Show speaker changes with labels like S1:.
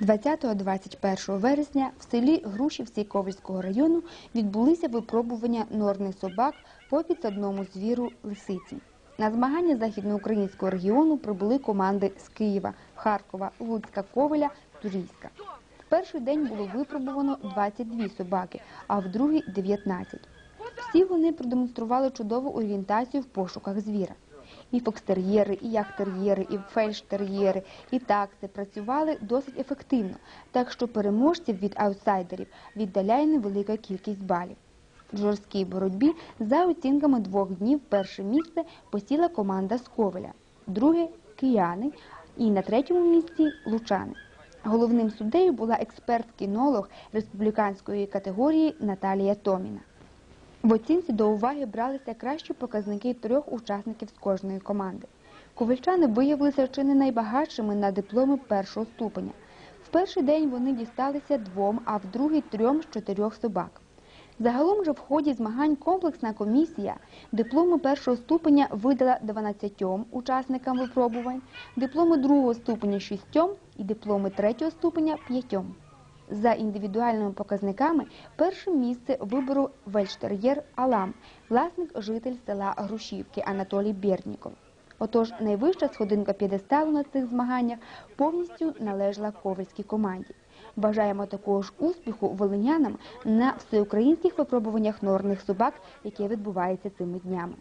S1: 20-21 вересня в селі Грушівці Ковальського району відбулися випробування норних собак по підсадному звіру лисиці. На змагання західноукраїнського регіону прибули команди з Києва, Харкова, Луцька, Ковеля, Турійська. В перший день було випробувано 22 собаки, а в другий – 19. Всі вони продемонстрували чудову орієнтацію в пошуках звіра. І фокстер'єри, і яхтер'єри, і фельдштер'єри, і такси працювали досить ефективно, так що переможців від аутсайдерів віддаляє невелика кількість балів. В жорсткій боротьбі за оцінками двох днів перше місце посіла команда з Ковеля, друге – кияни і на третьому місці – лучани. Головним суддею була експерт-кінолог республіканської категорії Наталія Томіна. В оцінці до уваги бралися кращі показники трьох учасників з кожної команди. Ковальчани виявилися чи не найбагатшими на дипломи першого ступеня. В перший день вони дісталися двом, а в другий трьом з чотирьох собак. Загалом же в ході змагань комплексна комісія дипломи першого ступеня видала 12 учасникам випробувань, дипломи другого ступеня 6 і дипломи третього ступеня 5. За індивідуальними показниками перше місце вибору вельштер'єр Алам, власник житель села Грушівки Анатолій Берніков. Отож, найвища сходинка п'єдесталу на цих змаганнях повністю належала ковальській команді. Бажаємо такого ж успіху волинянам на всеукраїнських випробуваннях норних собак, яке відбувається цими днями.